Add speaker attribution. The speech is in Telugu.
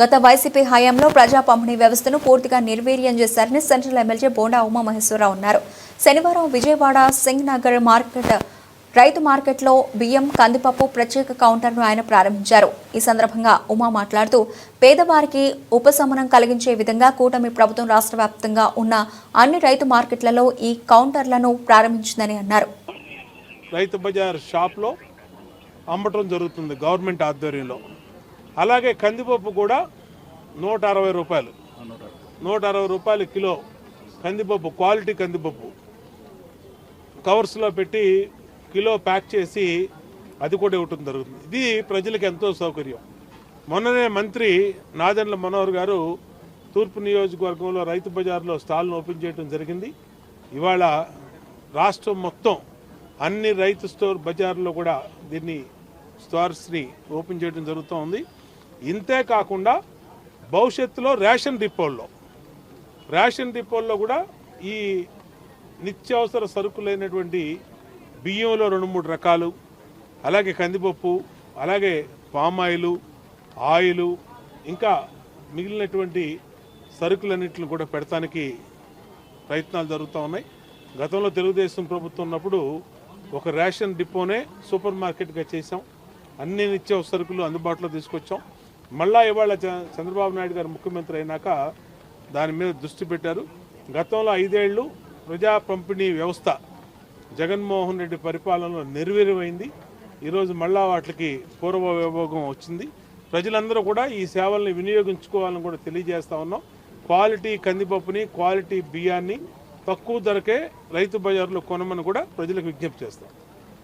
Speaker 1: గత వైసీపీ హయాంలో ప్రజా పంపిణీ వ్యవస్థను పూర్తిగా నిర్వీర్యం చేశారని సెంట్రల్ ఎమ్మెల్యే బోండా ఉమామహేశ్వరరావు ఉన్నారు శనివారం విజయవాడ సింగ్ నగర్ మార్కెట్ రైతు మార్కెట్లో బియ్యం కందిపప్పు ప్రత్యేక కౌంటర్ను ఆయన ప్రారంభించారు. ఈ సందర్భంగా ఉమా మాట్లాడుతూ పేదవారికి ఉపశమనం కలిగించే విధంగా కూటమి ప్రభుత్వం రాష్ట్ర వ్యాప్తంగా ఉన్న అన్ని రైతు మార్కెట్లలో ఈ కౌంటర్లను ప్రారంభించిందని అన్నారు.
Speaker 2: రైతు బజార్ షాప్లో అమ్మటం జరుగుతుంది గవర్నమెంట్ ఆధ్వర్యంలో. అలాగే కందిపప్పు కూడా నూట అరవై రూపాయలు. నూట అరవై రూపాయలు కిలో కందిపప్పు క్వాలిటీ కందిపప్పు. కవర్స్లో పెట్టి కిలో ప్యాక్ చేసి అది కూడా ఇవ్వటం జరుగుతుంది. ఇది ప్రజలకు ఎంతో సౌకర్యం. మొన్ననే మంత్రి నాదెండ్ల మనోహర్ గారు తూర్పు నియోజకవర్గంలో రైతు బజార్లో స్టాల్ను ఓపెన్ చేయడం జరిగింది. ఇవాళ రాష్ట్రం మొత్తం అన్ని రైతు స్టోర్ బజార్లో కూడా దీన్ని స్టార్స్ని ఓపెన్ చేయడం జరుగుతూ ఉంది. ఇంతే కాకుండా భవిష్యత్తులో రేషన్ డిపోల్లో రేషన్ డిపోల్లో కూడా ఈ నిత్యావసర సరుకులైనటువంటి బియ్యంలో రెండు మూడు రకాలు అలాగే కందిపప్పు అలాగే పామాయిలు ఆయిలు ఇంకా మిగిలినటువంటి సరుకులన్నింటిని కూడా పెడతానికి ప్రయత్నాలు జరుగుతూ ఉన్నాయి. గతంలో తెలుగుదేశం ప్రభుత్వం ఉన్నప్పుడు ఒక రేషన్ డిపోనే సూపర్ మార్కెట్గా చేసాం అన్ని నిత్యావసర సరుకులు అందుబాటులో తీసుకొచ్చాం. మళ్ళా ఇవాళ చ- చంద్రబాబు నాయుడు గారు ముఖ్యమంత్రి అయినాక దాని మీద దృష్టి పెట్టారు. గతంలో ఐదేళ్ళు ప్రజా పంపిణీ వ్యవస్థ జగన్మోహన్ రెడ్డి పరిపాలనలో నెరవేరువైంది ఈరోజు మళ్ళా వాటికి పూర్వ విభోగం వచ్చింది. ప్రజలందరూ కూడా ఈ సేవల్ని వినియోగించుకోవాలని కూడా తెలియజేస్తా ఉన్నాం. క్వాలిటీ కందిపప్పుని క్వాలిటీ బియ్యాన్ని తక్కువ ధరకే రైతు బజార్లో కొనమని కూడా ప్రజలకు విజ్ఞప్తి చేస్తాం.